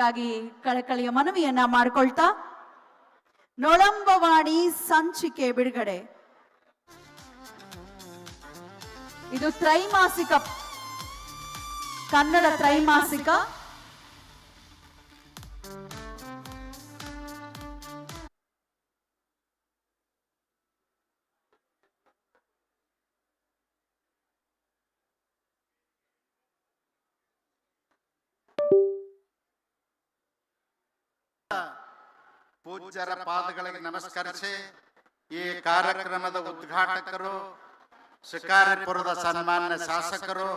ಭಾಗವಹಿಸಬೇಕಾಗಿ ಕಳಕಳಿಯ ಮನವಿಯನ್ನ ಮಾಡ್ಕೊಳ್ತಾ ನೊಳಂಬವಾಣಿ ಸಂಚಿಕೆ ಬಿಡುಗಡೆ. ಇದು ತ್ರೈಮಾಸಿಕ ಕನ್ನಡ ತ್ರೈಮಾಸಿಕ ಪೂಜ್ಯರ ಪಾದಗಳಿಗೆ ನಮಸ್ಕರಿಸಿ ಈ ಕಾರ್ಯಕ್ರಮದ ಉದ್ಘಾಟಕರು, ಶಿಕಾರಿಪುರದ ಸನ್ಮಾನ್ಯ ಶಾಸಕರು,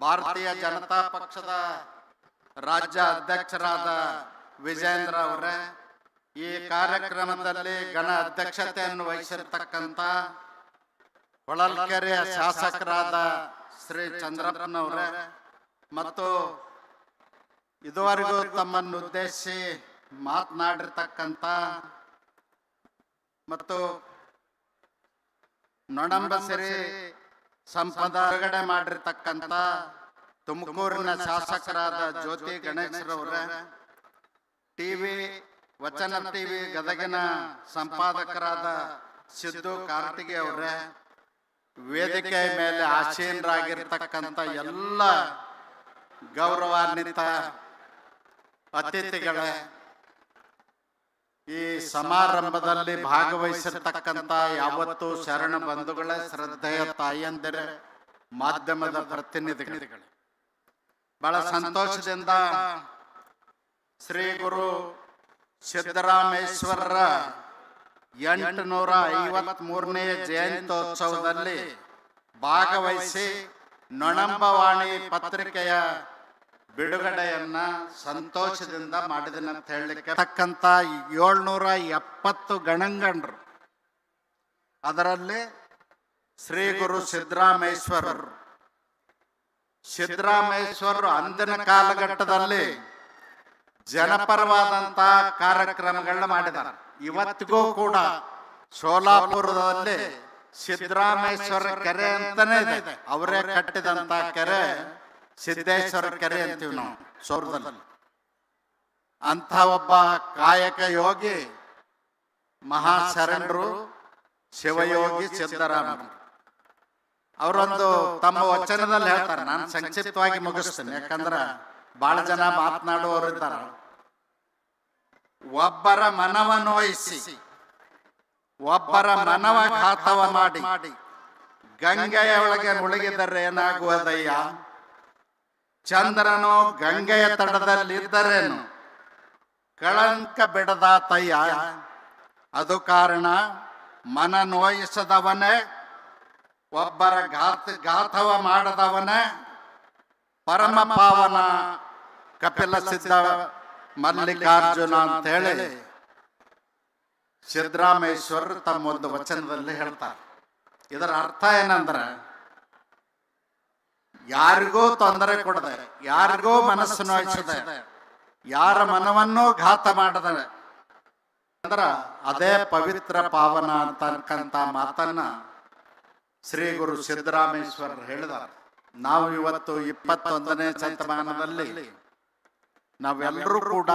ಭಾರತೀಯ ಜನತಾ ಪಕ್ಷದ ರಾಜ್ಯ ಅಧ್ಯಕ್ಷರಾದ ವಿಜೇಂದ್ರ ಅವರೇ, ಈ ಕಾರ್ಯಕ್ರಮದಲ್ಲಿ ಗಣ ಅಧ್ಯಕ್ಷತೆಯನ್ನು ವಹಿಸಿರ್ತಕ್ಕಂಥ ಹೊಳಲ್ಕೆರೆಯ ಶಾಸಕರಾದ ಶ್ರೀ ಚಂದ್ರಪ್ಪನವರೇ ಮತ್ತು ಇದುವರೆಗೂ ತಮ್ಮನ್ನು ಉದ್ದೇಶಿಸಿ ಮಾತನಾಡಿರ್ತಕ್ಕಂಥ ಮತ್ತು ನೊಣಂಬಸಿರಿ ಸಂಪದ ಬಿಡುಗಡೆ ಮಾಡಿರ್ತಕ್ಕಂಥ ತುಮಕೂರಿನ ಶಾಸಕರಾದ ಜ್ಯೋತಿ ಗಣೇಶ್ರವರ, ಟಿವಿ ವಚನ, ಟಿವಿ ಗದಗಿನ ಸಂಪಾದಕರಾದ ಸಿದ್ದು ಕಾರ್ತಿಗೆ ಅವ್ರ, ವೇದಿಕೆ ಮೇಲೆ ಆಸೀನರಾಗಿರ್ತಕ್ಕಂಥ ಎಲ್ಲ ಗೌರವಾನ್ವಿತ ಅತಿಥಿಗಳೇ ಈ ಸಮಾರಂಭದಲ್ಲಿ ಭಾಗವಹಿಸಿರ್ತಕ್ಕಂಥ ಯಾವತ್ತು ಶರಣ ಬಂಧುಗಳ ಶ್ರದ್ಧೆಯ ತಾಯಿಯಂದಿರ ಮಾಧ್ಯಮದ ಪ್ರತಿನಿಧಿಗಳು. ಬಹಳ ಸಂತೋಷದಿಂದ ಶ್ರೀ ಗುರು ಸಿದ್ದರಾಮೇಶ್ವರರ ಎಂಟುನೂರ ಐವತ್ತ್ ಮೂರನೇ ಜಯಂತ್ಯೋತ್ಸವದಲ್ಲಿ ಭಾಗವಹಿಸಿ ನೊಣಂಬವಾಣಿ ಪತ್ರಿಕೆಯ ಬಿಡುಗಡೆಯನ್ನ ಸಂತೋಷದಿಂದ ಮಾಡಿದನ ಅಂತ ಹೇಳಲಿಕ್ಕೆ ತಕ್ಕಂತ ಏಳ್ನೂರ ಎಪ್ಪತ್ತು ಗಣಂಗಣರು. ಅದರಲ್ಲಿ ಶ್ರೀ ಗುರು ಸಿದ್ದರಾಮೇಶ್ವರರು ಸಿದ್ದರಾಮೇಶ್ವರರು ಅಂದಿನ ಕಾಲಘಟ್ಟದಲ್ಲಿ ಜನಪರವಾದಂತ ಕಾರ್ಯಕ್ರಮಗಳನ್ನ ಮಾಡಿದ್ದಾರೆ ಇವತ್ತಿಗೂ ಕೂಡ ಸೋಲಾಪುರದಲ್ಲಿ ಸಿದ್ದರಾಮೇಶ್ವರ ಕೆರೆ ಅಂತಾನೆ ಇದೆ. ಅವರೇ ಕಟ್ಟಿದಂತ ಕೆರೆ ಸಿದ್ದೇಶ್ವರ ಕೆರೆ ಅಂತೀವಿ ನಾವು, ಸೌರದಲ್ಲಿ. ಅಂತ ಒಬ್ಬ ಕಾಯಕ ಯೋಗಿ ಮಹಾಶರಣರು ಶಿವಯೋಗಿ ಸಿದ್ದರಾಮರು ಅವರೊಂದು ತಮ್ಮ ವಚನದಲ್ಲಿ ಹೇಳ್ತಾರೆ, ನಾನು ಸಂಕ್ಷಿಪ್ತವಾಗಿ ಮುಗಿಸ್ತೇನೆ, ಯಾಕಂದ್ರ ಬಹಳ ಜನ ಮಾತನಾಡುವವರು ಇದ್ದಾರೆ. ಒಬ್ಬರ ಮನವ ನೋಯಿಸಿ, ಒಬ್ಬರ ಮನವ ಘಾತವ ಮಾಡಿ, ಗಂಗೆಯ ಒಳಗೆ ಮುಳುಗಿದರೆ ಏನಾಗುವುದಯ್ಯ ಚಂದ್ರನು ಗಂಗೆಯ ತಡದಲ್ಲಿದ್ದರೇನು ಕಳಂಕ ಬಿಡದ ತಯ್ಯ ಅದು ಕಾರಣ ಮನ ನೋಯಿಸದವನೇ, ಒಬ್ಬರ ಘಾತ, ಘಾತವ ಮಾಡದವನೇ, ಪರಮ ಪಾವನ ಕಪಿಲ ಸಿದ್ಧ ಮಲ್ಲಿಕಾರ್ಜುನ ಅಂತ ಹೇಳಿ ಸಿದ್ದರಾಮೇಶ್ವರ್ ತಮ್ಮ ಒಂದು ವಚನದಲ್ಲಿ ಹೇಳ್ತಾರೆ. ಇದರ ಅರ್ಥ ಏನಂದ್ರೆ ಯಾರಿಗೂ ತೊಂದರೆ ಕೊಡದೆ, ಯಾರಿಗೋ ಮನಸ್ಸು ನೋಯಿಸದೆ ಯಾರ ಮನವನ್ನೂ ಘಾತ ಮಾಡದೆ, ಅಂದ್ರ ಅದೇ ಪವಿತ್ರ ಪಾವನ ಅಂತಕ್ಕಂತ ಮಾತನ್ನ ಶ್ರೀ ಗುರು ಸಿದ್ದರಾಮೇಶ್ವರರು ಹೇಳಿದ ನಾವು ಇವತ್ತು ಇಪ್ಪತ್ತೊಂದನೇ ಶತಮಾನದಲ್ಲಿ ನಾವೆಲ್ಲರೂ ಕೂಡ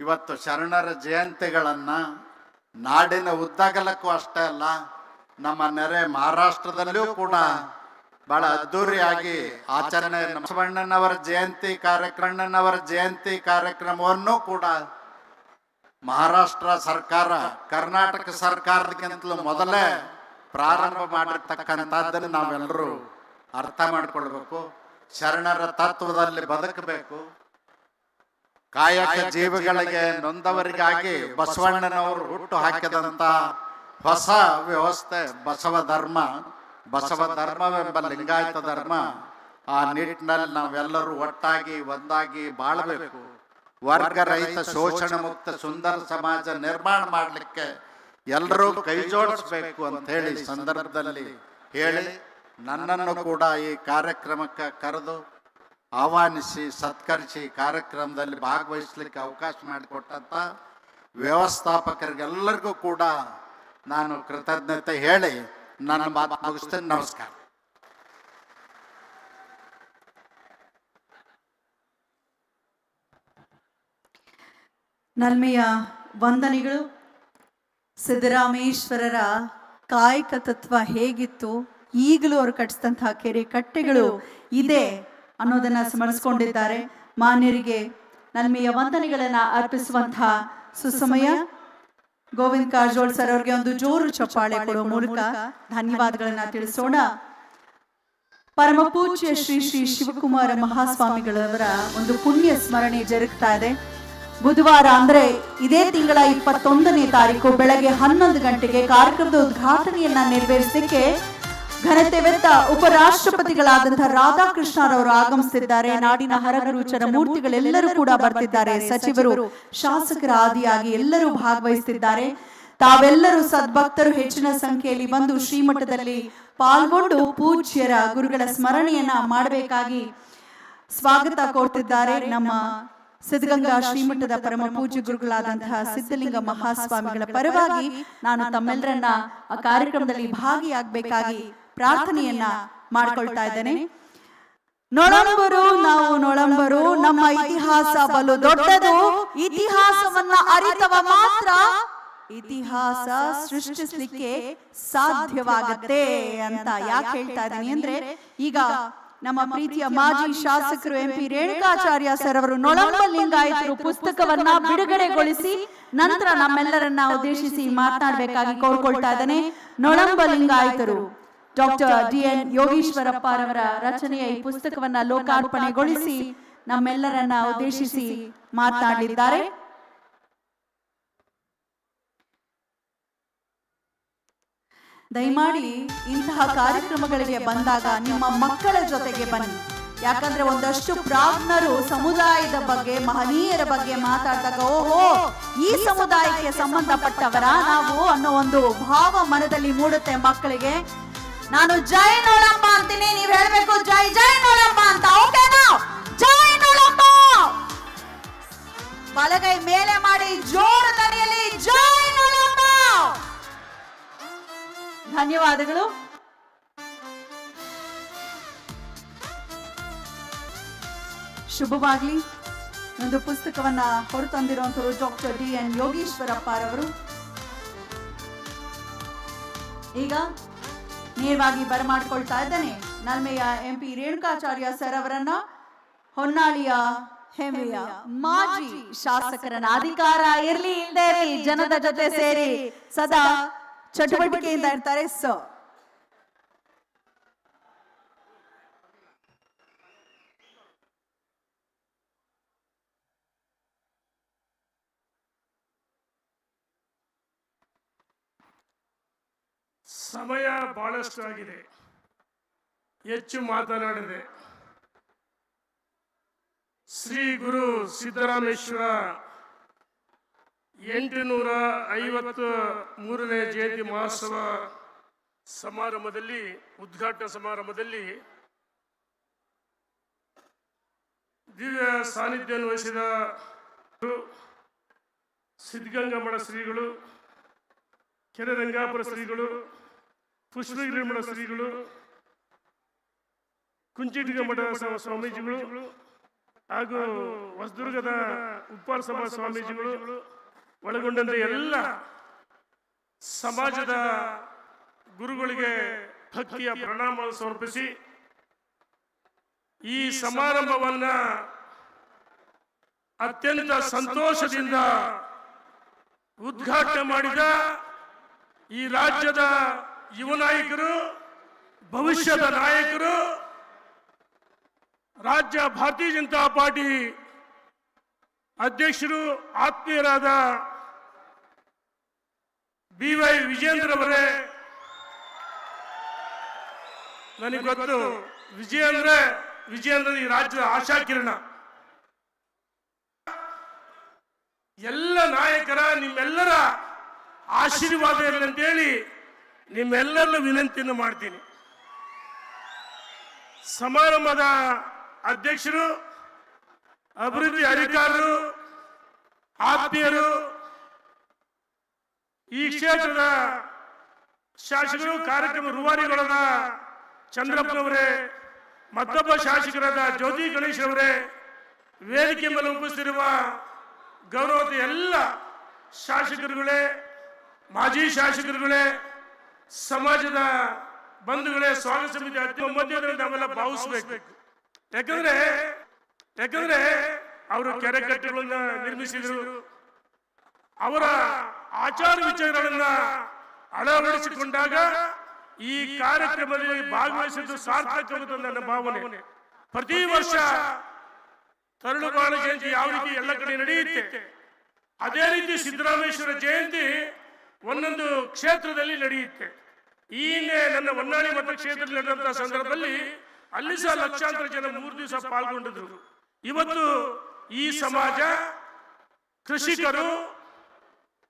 ಇವತ್ತು ಶರಣರ ಜಯಂತಿಗಳನ್ನ ನಾಡಿನ ಉದ್ದಗಲಕ್ಕೂ ಅಷ್ಟೇ ಅಲ್ಲ, ನಮ್ಮ ನೆರೆ ಮಹಾರಾಷ್ಟ್ರದಲ್ಲಿಯೂ ಕೂಡ ಬಹಳ ಅದ್ದೂರಿಯಾಗಿ ಆಚರಣೆ ಬಸವಣ್ಣನವರ ಜಯಂತಿ ಕಾರ್ಯಕ್ರಮಣ್ಣನವರ ಜಯಂತಿ ಕಾರ್ಯಕ್ರಮವನ್ನು ಕೂಡ ಮಹಾರಾಷ್ಟ್ರ ಸರ್ಕಾರ, ಕರ್ನಾಟಕ ಸರ್ಕಾರಕ್ಕಿಂತಲೂ ಮೊದಲೇ ಪ್ರಾರಂಭ ಮಾಡಿರ್ತಕ್ಕಂಥದ್ದನ್ನು ನಾವೆಲ್ಲರೂ ಅರ್ಥ ಮಾಡಿಕೊಳ್ಬೇಕು. ಶರಣರ ತತ್ವದಲ್ಲಿ ಬದುಕಬೇಕು. ಕಾಯಕ ಜೀವಿಗಳಿಗೆ ನೊಂದವರಿಗಾಗಿ ಬಸವಣ್ಣನವರು ಹುಟ್ಟು ಹಾಕಿದಂತ ಹೊಸ ವ್ಯವಸ್ಥೆ ಬಸವ ಧರ್ಮ. ಬಸವ ಧರ್ಮವೆಂಬ ಲಿಂಗಾಯತ ಧರ್ಮ, ಆ ನಿಟ್ಟಿನಲ್ಲಿ ನಾವೆಲ್ಲರೂ ಒಟ್ಟಾಗಿ ಒಂದಾಗಿ ಬಾಳಬೇಕು. ವರ್ಗ ರಹಿತ ಶೋಷಣೆ ಮುಕ್ತ ಸುಂದರ ಸಮಾಜ ನಿರ್ಮಾಣ ಮಾಡಲಿಕ್ಕೆ ಎಲ್ಲರೂ ಕೈ ಜೋಡಿಸ್ಬೇಕು ಅಂತ ಹೇಳಿ ಸಂದರ್ಭದಲ್ಲಿ ಹೇಳಿ ನನ್ನನ್ನು ಕೂಡ ಈ ಕಾರ್ಯಕ್ರಮಕ್ಕೆ ಕರೆದು ಆಹ್ವಾನಿಸಿ, ಸತ್ಕರಿಸಿ ಕಾರ್ಯಕ್ರಮದಲ್ಲಿ ಭಾಗವಹಿಸ್ಲಿಕ್ಕೆ ಅವಕಾಶ ಮಾಡಿಕೊಟ್ಟಂತ ವ್ಯವಸ್ಥಾಪಕರಿಗೆಲ್ಲರಿಗೂ ಕೂಡ ನಾನು ಕೃತಜ್ಞತೆ ಹೇಳಿ ನನ್ನ ಮಾತು ಮುಗಿಸ್ತೇನೆ. ನಮಸ್ಕಾರ. ನಲ್ಮೆಯ ವಂದನೆಗಳು. ಸಿದ್ದರಾಮೇಶ್ವರರ ಕಾಯಕ ತತ್ವ ಹೇಗಿತ್ತು? ಈಗಲೂ ಅವರು ಕಟ್ಟಿಸಿದಂತಹ ಕೆರೆ ಕಟ್ಟೆಗಳು ಇದೆ ಅನ್ನೋದನ್ನ ಸ್ಮರಿಸಿಕೊಂಡಿದ್ದಾರೆ. ಮಾನ್ಯರಿಗೆ ನಲ್ಮೆಯ ವಂದನೆಗಳನ್ನ ಅರ್ಪಿಸುವಂತಹ ಸುಸಮಯ ಗೋವಿಂದ್ ಕಾರಜೋಳ್ ಸರ್ ಅವರಿಗೆ ಒಂದು ಜೋರು ಚಪ್ಪಾಳೆ ಕೊಡುವ ಮೂಲಕ ಧನ್ಯವಾದಗಳನ್ನ ತಿಳಿಸೋಣ. ಪರಮ ಪೂಜ್ಯ ಶ್ರೀ ಶ್ರೀ ಶಿವಕುಮಾರ ಮಹಾಸ್ವಾಮಿಗಳವರ ಒಂದು ಪುಣ್ಯ ಸ್ಮರಣೆ ಜರುಗ್ತಾ ಇದೆ. ಬುಧವಾರ ಅಂದ್ರೆ ಇದೇ ತಿಂಗಳ ಇಪ್ಪತ್ತೊಂದನೇ ತಾರೀಕು ಬೆಳಗ್ಗೆ ಹನ್ನೊಂದು ಗಂಟೆಗೆ ಕಾರ್ಯಕ್ರಮದ ಉದ್ಘಾಟನೆಯನ್ನ ನೆರವೇರಿಸಲಿಕ್ಕೆ ಘನತೆವೆತ್ತ ಉಪರಾಷ್ಟ್ರಪತಿಗಳಾದಂತಹ ರಾಧಾಕೃಷ್ಣರವರು ಆಗಮಿಸುತ್ತಿದ್ದಾರೆ. ನಾಡಿನ ಹರಗುರುಚರ ಮೂರ್ತಿಗಳೆಲ್ಲರೂ ಕೂಡ ಬರ್ತಿದ್ದಾರೆ. ಸಚಿವರು, ಶಾಸಕರ ಆದಿಯಾಗಿ ಎಲ್ಲರೂ ಭಾಗವಹಿಸುತ್ತಿದ್ದಾರೆ. ತಾವೆಲ್ಲರೂ ಸದ್ಭಕ್ತರು ಹೆಚ್ಚಿನ ಸಂಖ್ಯೆಯಲ್ಲಿ ಬಂದು ಶ್ರೀಮಠದಲ್ಲಿ ಪಾಲ್ಗೊಂಡು ಪೂಜ್ಯರ ಗುರುಗಳ ಸ್ಮರಣೆಯನ್ನ ಮಾಡಬೇಕಾಗಿ ಸ್ವಾಗತ ಕೋರ್ತಿದ್ದಾರೆ. ನಮ್ಮ ಸಿದ್ಧಗಂಗಾ ಶ್ರೀಮಠದ ಪರಮ ಪೂಜ್ಯ ಗುರುಗಳಾದಂತಹ ಸಿದ್ಧಲಿಂಗ ಮಹಾಸ್ವಾಮಿಗಳ ಪರವಾಗಿ ನಾನು ತಮ್ಮೆಲ್ಲರನ್ನ ಆ ಕಾರ್ಯಕ್ರಮದಲ್ಲಿ ಭಾಗಿಯಾಗಬೇಕಾಗಿ ಪ್ರಾರ್ಥನೆಯನ್ನ ಮಾಡ್ಕೊಳ್ತಾ ಇದ್ದೇನೆ. ನೊಳಂಬರು, ನಾವು ನೊಳಂಬರು, ನಮ್ಮ ಇತಿಹಾಸ ಬಲು ದೊಡ್ಡದು. ಇತಿಹಾಸವನ್ನ ಅರಿತವ ಮಾತ್ರ ಇತಿಹಾಸ ಸೃಷ್ಟಿಸಲಿಕ್ಕೆ ಸಾಧ್ಯವಾಗತ್ತೆ ಅಂತ ಯಾಕೆ ಹೇಳ್ತಾ ಇದ್ದೀನಿ ಅಂದ್ರೆ, ಈಗ ನಮ್ಮ ಪ್ರೀತಿಯ ಮಾಜಿ ಶಾಸಕರು ಎಂ ಪಿ ರೇಣುಕಾಚಾರ್ಯ ಸರ್ ಅವರು ನೊಳಂಬ ಲಿಂಗಾಯತರು ಪುಸ್ತಕವನ್ನ ಬಿಡುಗಡೆಗೊಳಿಸಿ ನಂತರ ನಮ್ಮೆಲ್ಲರನ್ನ ಉದ್ದೇಶಿಸಿ ಮಾತನಾಡಬೇಕಾಗಿ ಕೋರ್ಕೊಳ್ತಾ ಇದ್ದಾನೆ. ನೊಳಂಬ ಲಿಂಗಾಯತರು ಡಾಕ್ಟರ್ ಡಿ ಎನ್ ಯೋಗೀಶ್ವರಪ್ಪ ಅವರ ರಚನೆಯ ಈ ಪುಸ್ತಕವನ್ನ ಲೋಕಾರ್ಪಣೆಗೊಳಿಸಿ ನಮ್ಮೆಲ್ಲರನ್ನ ಉದ್ದೇಶಿಸಿ ಮಾತನಾಡಿದ್ದಾರೆ. ದಯಮಾಡಿ ಇಂತಹ ಕಾರ್ಯಕ್ರಮಗಳಿಗೆ ಬಂದಾಗ ನಿಮ್ಮ ಮಕ್ಕಳ ಜೊತೆಗೆ ಬನ್ನಿ. ಯಾಕಂದ್ರೆ ಒಂದಷ್ಟು ಪ್ರಾಜ್ಞರು ಸಮುದಾಯದ ಬಗ್ಗೆ, ಮಹನೀಯರ ಬಗ್ಗೆ ಮಾತಾಡಿದಾಗ, ಓಹೋ, ಈ ಸಮುದಾಯಕ್ಕೆ ಸಂಬಂಧಪಟ್ಟವರ ನಾವು ಅನ್ನೋ ಒಂದು ಭಾವ ಮನದಲ್ಲಿ ಮೂಡುತ್ತೆ ಮಕ್ಕಳಿಗೆ. ನಾನು ಜೈ ನೋಳಂಬ ಅಂತೀನಿ. ನೀವ್ ಹೇಳ್ಬೇಕು ಜೈ ಜೈ ನೋಳಂಬ ಅಂತ. ಓಕೆನಾ ಜೈ ನೋಳಂಬ! ಬಲಗೈ ಮೇಲೆ ಮಾಡಿ, ಜೋರು ದನಿಯಲ್ಲಿ ಜೈ ಧನ್ಯವಾದಗಳು. ಶುಭವಾಗ್ಲಿ. ಒಂದು ಪುಸ್ತಕವನ್ನ ಹೊರತಂದಿರುವಂತವರು ಡಾಕ್ಟರ್ ಡಿ ಎನ್ ಯೋಗೀಶ್ವರಪ್ಪ ಅವರು ಈಗ ನೇರವಾಗಿ ಬರಮಾಡ್ಕೊಳ್ತಾ ಇದ್ದೇನೆ. ನಲ್ಮೆಯ ಎಂ ಪಿ ರೇಣುಕಾಚಾರ್ಯ ಸರ್ ಅವರನ್ನ ಹೊನ್ನಾಳಿಯ ಹೆಮ್ಮೆಯ ಮಾಜಿ ಶಾಸಕರನ್ನ ಅಧಿಕಾರ ಇರ್ಲಿ ಇಲ್ಲದೆ ಜನದ ಜೊತೆ ಸೇರಿ ಸದಾ ಚಟುವಟಿಕೆಯಿಂದ ಇರ್ತಾರೆ ಸೊ ಸಮಯ ಬಹಳಷ್ಟು ಆಗಿದೆ ಹೆಚ್ಚು ಮಾತನಾಡಿದೆ. ಶ್ರೀ ಗುರು ಸಿದ್ದರಾಮೇಶ್ವರ ಎಂಟುನೂರ ಐವತ್ತು ಮೂರನೇ ಜಯಂತಿ ಮಹೋತ್ಸವ ಸಮಾರಂಭದಲ್ಲಿ, ಉದ್ಘಾಟನಾ ಸಮಾರಂಭದಲ್ಲಿ ದಿವ್ಯ ಸಾನ್ನಿಧ್ಯವನ್ನು ವಹಿಸಿದ ಸಿದ್ಧಗಂಗಾ ಮಠ ಶ್ರೀಗಳು, ಕೆರೆ ರಂಗಾಪುರ ಶ್ರೀಗಳು ಪುಷ್ಪಗಿರಿ ಮಠ ಶ್ರೀಗಳು ಕುಂಚಿಟಿಗ ಮಠ ಸ್ವ- ಸ್ವಾಮೀಜಿಗಳು, ಹಾಗೂ ಹೊಸದುರ್ಗದ ಉಪ್ಪಾರ ಸಮಾಜ ಸ್ವಾಮೀಜಿಗಳು, ಒಳಗೊಂಡಂತೆ ಎಲ್ಲ ಸಮಾಜದ ಗುರುಗಳಿಗೆ ಭಕ್ತಿಯ ಪ್ರಣಾಮ ಸಮರ್ಪಿಸಿ, ಈ ಸಮಾರಂಭವನ್ನ ಅತ್ಯಂತ ಸಂತೋಷದಿಂದ ಉದ್ಘಾಟನೆ ಮಾಡಿದ ಈ ರಾಜ್ಯದ ಯುವ ನಾಯಕರು, ಭವಿಷ್ಯದ ನಾಯಕರು, ರಾಜ್ಯ ಭಾರತೀಯ ಜನತಾ ಪಾರ್ಟಿ ಅಧ್ಯಕ್ಷರು, ಆತ್ಮೀಯರಾದ ಬಿ ವೈ ವಿಜೇಂದ್ರ ಅವರೇ, ನನಗೆ ಗೊತ್ತು ವಿಜಯೇಂದ್ರ ವಿಜಯೇಂದ್ರ ಈ ರಾಜ್ಯದ ಆಶಾಕಿರಣ ಎಲ್ಲ ನಾಯಕರ, ನಿಮ್ಮೆಲ್ಲರ ಆಶೀರ್ವಾದ ಇರಲಿ ಅಂತೇಳಿ ನಿಮ್ಮೆಲ್ಲರಲ್ಲೂ ವಿನಂತಿಯನ್ನು ಮಾಡ್ತೀನಿ. ಸಮಾರಂಭದ ಅಧ್ಯಕ್ಷರು, ಅಭಿವೃದ್ಧಿ ಅಧಿಕಾರರು, ಆತ್ಮೀಯರು, ಈ ಕ್ಷೇತ್ರದ ಶಾಸಕರು, ಕಾರ್ಯಕ್ರಮ ರೂವಾರಿಗಳಾದ ಚಂದ್ರಪ್ಪನವರೇ ಮತ್ತೊಬ್ಬ ಶಾಸಕರಾದ ಜ್ಯೋತಿ ಗಣೇಶ್ ಅವರೇ ವೇದಿಕೆ ಮೇಲೆ ಉಪಸ್ಥಿತಿರುವ ಗೌರವದ ಎಲ್ಲ ಶಾಸಕರುಗಳೇ, ಮಾಜಿ ಶಾಸಕರುಗಳೇ ಸಮಾಜದ ಬಂಧುಗಳೇ ಸ್ವಾಗತ ಸಮಿತಿ ಮಧ್ಯದಲ್ಲಿ ನಾವೆಲ್ಲ ಭಾವಿಸ್ಬೇಕು. ಯಾಕಂದ್ರೆ ಯಾಕಂದ್ರೆ ಅವರು ಕೆರೆ ಕಟ್ಟೆಗಳನ್ನ ನಿರ್ಮಿಸಿದರು. ಅವರ ಆಚಾರ ವಿಚಾರಗಳನ್ನ ಅಳವಡಿಸಿಕೊಂಡಾಗ ಈ ಕಾರ್ಯಕ್ರಮದಲ್ಲಿ ಭಾಗವಹಿಸಿದ್ದು ಸಾರ್ಥಕವಾದ ನನ್ನ ಭಾವನೆ. ಪ್ರತಿ ವರ್ಷ ತರುಣಬಾಣ ಜಯಂತಿ ಯಾವ ರೀತಿ ಎಲ್ಲ ಕಡೆ ನಡೆಯುತ್ತೆ, ಅದೇ ರೀತಿ ಸಿದ್ದರಾಮೇಶ್ವರ ಜಯಂತಿ ಒಂದೊಂದು ಕ್ಷೇತ್ರದಲ್ಲಿ ನಡೆಯುತ್ತೆ. ಈ ಹಿಂದೆ ನನ್ನ ಹೊನ್ನಾಳಿ ಮತಕ್ಷೇತ್ರದಲ್ಲಿ ನಡೆದಂತಹ ಸಂದರ್ಭದಲ್ಲಿ ಅಲ್ಲಿ ಸಹ ಲಕ್ಷಾಂತರ ಜನ ಮೂರು ದಿವಸ ಪಾಲ್ಗೊಂಡಿದ್ರು. ಇವತ್ತು ಈ ಸಮಾಜ ಕೃಷಿಕರು,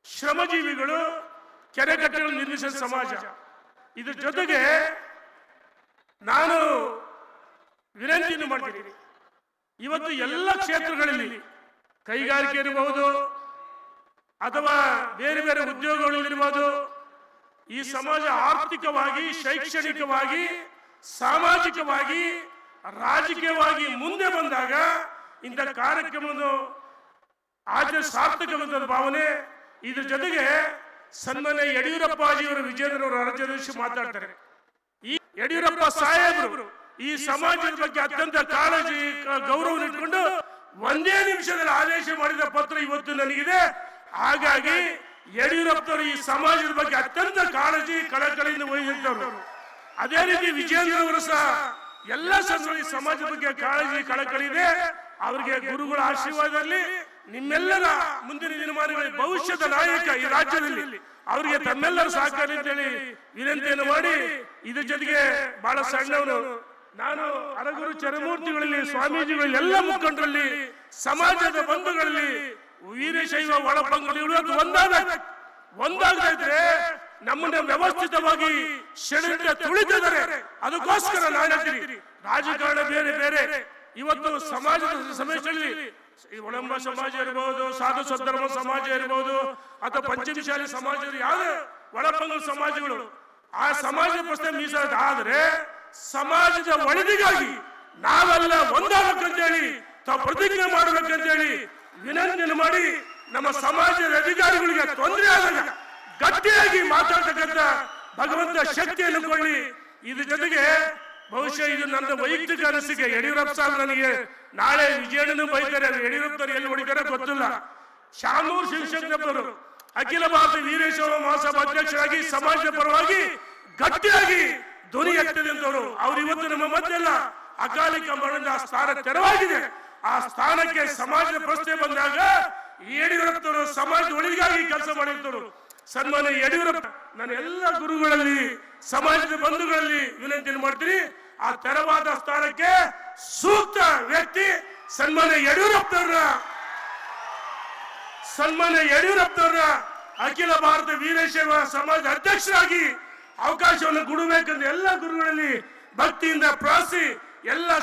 ಶ್ರಮಜೀವಿಗಳು, ಕೆರೆಕಟ್ಟೆಗಳು ನಿರ್ಮಿಸಿದ ಸಮಾಜ. ಇದ್ರ ಜೊತೆಗೆ ನಾನು ವಿನಂತಿಯನ್ನು ಮಾಡ್ತೀನಿ. ಇವತ್ತು ಎಲ್ಲ ಕ್ಷೇತ್ರಗಳಲ್ಲಿ ಕೈಗಾರಿಕೆ ಇರಬಹುದು ಅಥವಾ ಬೇರೆ ಬೇರೆ ಉದ್ಯೋಗಗಳಿರ್ಬೋದು ಈ ಸಮಾಜ ಆರ್ಥಿಕವಾಗಿ ಶೈಕ್ಷಣಿಕವಾಗಿ ಸಾಮಾಜಿಕವಾಗಿ ರಾಜಕೀಯವಾಗಿ ಮುಂದೆ ಬಂದಾಗ ಇಂಥ ಕಾರ್ಯಕ್ರಮವನ್ನು ಆಚರಣೆ ಸಾರ್ಥಕವಾದ ಭಾವನೆ. ಇದ್ರ ಜೊತೆಗೆ ಸನ್ಮಾನ್ಯ ಯಡಿಯೂರಪ್ಪಾಜಿಯವರ ವಿಜೇಂದ್ರವರ ರಾಜ್ಯಾಧ್ಯಕ್ಷ ಮಾತಾಡ್ತಾರೆ. ಈ ಯಡಿಯೂರಪ್ಪ ಸಾಹೇಬರು ಈ ಸಮಾಜದ ಬಗ್ಗೆ ಅತ್ಯಂತ ಕಾಳಜಿ ಗೌರವ ಇಟ್ಕೊಂಡು ಒಂದೇ ನಿಮಿಷದಲ್ಲಿ ಆದೇಶ ಮಾಡಿದ ಪತ್ರ ಇವತ್ತು ನನಗಿದೆ. ಹಾಗಾಗಿ ಯಡಿಯೂರಪ್ಪನವರು ಈ ಸಮಾಜದ ಬಗ್ಗೆ ಅತ್ಯಂತ ಕಾಳಜಿ ಕಳಕಳಿಯಿಂದ ವಹಿಸಿದ್ದವರು ಅದೇ ರೀತಿ ವಿಜೇಂದ್ರ ಅವರು ಸಹ ಎಲ್ಲ ಈ ಸಮಾಜದ ಬಗ್ಗೆ ಕಾಳಜಿ ಕಳಕಳಿ ಇದೆ. ಅವರಿಗೆ ಗುರುಗಳ ಆಶೀರ್ವಾದದಲ್ಲಿ ನಿಮ್ಮೆಲ್ಲರ ಮುಂದಿನ ದಿನಮಾನಗಳಲ್ಲಿ ಭವಿಷ್ಯದ ನಾಯಕ ಈ ರಾಜ್ಯದಲ್ಲಿ ಅವರಿಗೆ ತಮ್ಮೆಲ್ಲರ ಸಹಕಾರ ಅಂತೇಳಿ ವಿನಂತಿಯನ್ನು ಮಾಡಿ ಇದ್ರ ಜೊತೆಗೆ ಬಹಳ ಸಣ್ಣವರು ನಾನು ಅರಗುರು ಚರಮೂರ್ತಿಗಳಲ್ಲಿ, ಸ್ವಾಮೀಜಿಗಳಲ್ಲಿ, ಎಲ್ಲ ಮುಖಂಡರಲ್ಲಿ, ಸಮಾಜದ ಬಂಧುಗಳಲ್ಲಿ ವೀರಶೈವ ಒಳಪಂಗಡಿಗಳು ಅದು ಒಂದಾದ ಒಂದಾಗ್ತಾ ಇದ್ರೆ ನಮ್ಮನ್ನ ವ್ಯವಸ್ಥಿತವಾಗಿ ಷಡ್ಯಂತ್ರ ತುಳಿತಿದ್ದಾರೆ ಅದಕ್ಕೋಸ್ಕರ ನಾನು ರಾಜಕಾರಣ ಬೇರೆ ಬೇರೆ. ಇವತ್ತು ಸಮಾಜದ ಸಮಸ್ಯೆಯಲ್ಲಿ ಒಳಂಬ ಸಮಾಜ ಇರಬಹುದು ಸಾಧು ಸದ್ಧರ್ಮ ಸಮಾಜ ಇರಬಹುದು ಅಥವಾ ಪಂಚಮಶಾಲಿ ಸಮಾಜ ಯಾವುದೇ ಒಳಪಂಗಡ ಸಮಾಜಗಳು, ಆ ಸಮಾಜ ಪ್ರಶ್ನೆ ಮೀಸಲಾದ ಆದ್ರೆ ಸಮಾಜದ ಒಳಿತಿಗಾಗಿ ನಾವೆಲ್ಲ ಒಂದಾಗಬೇಕಂತೇಳಿ, ತಾವು ಪ್ರತಿಜ್ಞೆ ಮಾಡಬೇಕಂತೇಳಿ ವಿನಂತಿಯನ್ನು ಮಾಡಿ ನಮ್ಮ ಸಮಾಜದ ಅಧಿಕಾರಿಗಳಿಗೆ ತೊಂದರೆ ಆದಾಗ ಗಟ್ಟಿಯಾಗಿ ಮಾತಾಡ್ತಕ್ಕಂಥ ಭಗವಂತ ಶಕ್ತಿಯನ್ನು ಕೊಳ್ಳಿ ಇದ್ರ ಜೊತೆಗೆ ಬಹುಶಃ ಇದು ನನ್ನ ವೈಯಕ್ತಿಕ ಅನಿಸಿಕೆ. ಯಡಿಯೂರಪ್ಪ ಸಾಹೇಬ್ ನನಗೆ ನಾಳೆ ವಿಜಯಣ್ಣನು ಬೈತಾರೆ. ಯಡಿಯೂರಪ್ಪನವರು ಎಲ್ಲಿ ಹೊಡಿತಾರೆ ಗೊತ್ತಿಲ್ಲ. ಶಾಮೂರ್ ಶಿವಶಂಕರಪ್ಪನವರು ಅಖಿಲ ಭಾರತ ವೀರೇಶ್ವರ ಮಹಾಸಭಾ ಅಧ್ಯಕ್ಷರಾಗಿ ಸಮಾಜದ ಪರವಾಗಿ ಗಟ್ಟಿಯಾಗಿ ಧ್ವನಿ ಎತ್ತದಂತವರು ಅವರು ಇವತ್ತು ನಮ್ಮ ಮಧ್ಯೆಲ್ಲ ಅಕಾಲಿಕ ಮರಣದ ಸ್ಥಾನ ತೆರವಾಗಿದೆ. ಆ ಸ್ಥಾನಕ್ಕೆ ಸಮಾಜದ ಪ್ರಶ್ನೆ ಬಂದಾಗ ಯಡಿಯೂರಪ್ಪನವರು ಸಮಾಜದ ಒಳಿಗಾಗಿ ಕೆಲಸ ಮಾಡಿರ್ತವರು ಸನ್ಮಾನ ಯಡಿಯೂರಪ್ಪ, ನನ್ನ ಎಲ್ಲ ಗುರುಗಳಲ್ಲಿ, ಸಮಾಜದ ಬಂಧುಗಳಲ್ಲಿ ವಿನಂತಿಯನ್ನು ಮಾಡ್ತೀನಿ. ಆ ತೆರವಾದ ಸ್ಥಾನಕ್ಕೆ ಸೂಕ್ತ ವ್ಯಕ್ತಿ ಸನ್ಮಾನ ಯಡಿಯೂರಪ್ಪನವರ. ಸನ್ಮಾನ ಯಡಿಯೂರಪ್ಪನವರ ಅಖಿಲ ಭಾರತ ವೀರಶೈವ ಸಮಾಜ ಅಧ್ಯಕ್ಷರಾಗಿ ಅವಕಾಶವನ್ನು ಕೊಡಬೇಕೆಂದು ಎಲ್ಲ ಗುರುಗಳಲ್ಲಿ ಭಕ್ತಿಯಿಂದ ಪ್ರಾಸಿ ಎಲ್ಲ